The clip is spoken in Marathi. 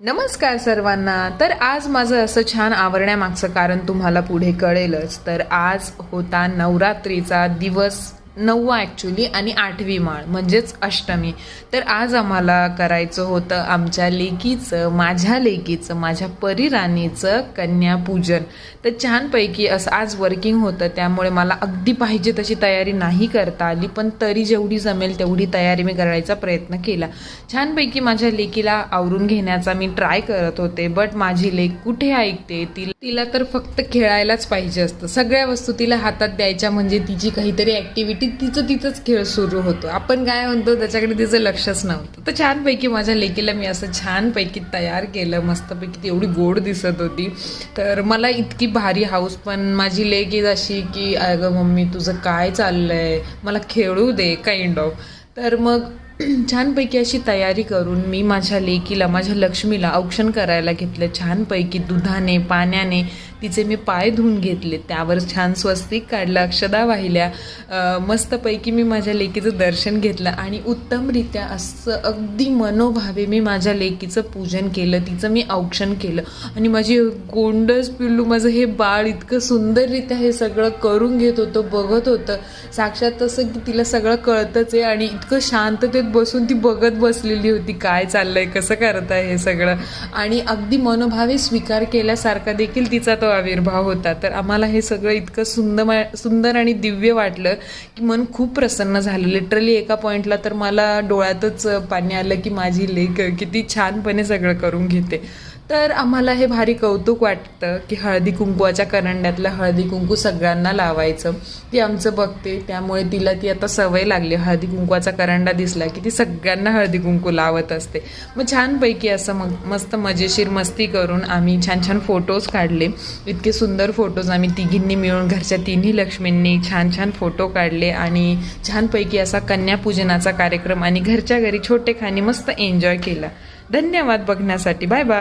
नमस्कार सर्वांना. तर आज माझं असं छान आवरण्यामागचं कारण तुम्हाला पुढे कळेलच. तर आज होता नवरात्रीचा दिवस. नववा ॲक्च्युली आणि आठवी माळ म्हणजेच अष्टमी. तर आज आम्हाला करायचं होतं आमच्या लेकीचं माझ्या लेकीचं माझ्या परिराणीचं कन्यापूजन. तर छानपैकी असं आज वर्किंग होतं त्यामुळे मला अगदी पाहिजे तशी तयारी नाही करता आली पण तरी जेवढी जमेल तेवढी तयारी मी करायचा प्रयत्न केला. छानपैकी माझ्या लेकीला आवरून घेण्याचा मी ट्राय करत होते बट माझी लेक कुठे ऐकते? तिला तिला तर फक्त खेळायलाच पाहिजे असतं. सगळ्या वस्तू तिला हातात द्यायच्या म्हणजे तिची काहीतरी ॲक्टिव्हिटी तिचं तिचंच खेळ सुरू होतो. आपण काय म्हणतो त्याच्याकडे तिचं लक्षच नव्हतं. तर छानपैकी माझ्या लेकीला मी असं छानपैकी तयार केलं मस्तपैकी ती एवढी गोड दिसत होती. तर मला इतकी भारी हाऊस पण माझी लेक अशी की अगं मम्मी तुझं काय चाललं आहे मला खेळू दे काइंड ऑफ तर मग छानपैकी अशी तयारी करून मी माझ्या लेकीला माझ्या लक्ष्मीला औक्षण करायला घेतलं. छानपैकी दुधाने पाण्याने तिचे मी पाय धुवून घेतले. त्यावर छान स्वस्तिक काढलं अक्षदा वाहिल्या. मस्तपैकी मी माझ्या लेकीचं दर्शन घेतलं आणि उत्तमरित्या असं अगदी मनोभावे मी माझ्या लेकीचं पूजन केलं तिचं मी औक्षण केलं. आणि माझी गोंडस पिल्लू माझं हे बाळ इतकं सुंदररित्या हे सगळं करून घेत होतं बघत होतं. साक्षात तसं की तिला सगळं कळतंच आहे आणि इतकं शांततेत बसून ती बघत बसलेली होती काय चाललंय कसं करत आहे हे सगळं. आणि अगदी मनोभावे स्वीकार केल्यासारखा देखील तिचा तो आविर्भाव होता. तर आम्हाला हे सगळं इतकं सुंदर सुंदर आणि दिव्य वाटलं की मन खूप प्रसन्न झालं. लिटरली एका पॉईंटला तर मला डोळ्यातच पाणी आलं की माझी लेक किती छानपणे सगळं करून घेते. तर आम्हाला हे भारी कौतुक वाटतं की हळदी कुंकवाच्या करंड्यातलं हळदी कुंकू सगळ्यांना लावायचं. ती आमचं बघते त्यामुळे तिला ती आता सवय लागली. हळदी कुंकवाचा करंडा दिसला की ती सगळ्यांना हळदी कुंकू लावत असते. मग छानपैकी असं मग मस्त मजेशीर मस्ती करून आम्ही छान छान फोटोज काढले. इतके सुंदर फोटोज आम्ही तिघींनी मिळून घरच्या तिन्ही लक्ष्मींनी छान छान फोटो काढले आणि छानपैकी असा कन्यापूजनाचा कार्यक्रम आणि घरच्या घरी छोटेखानी मस्त एन्जॉय केला. धन्यवाद बघण्यासाठी. Bye bye.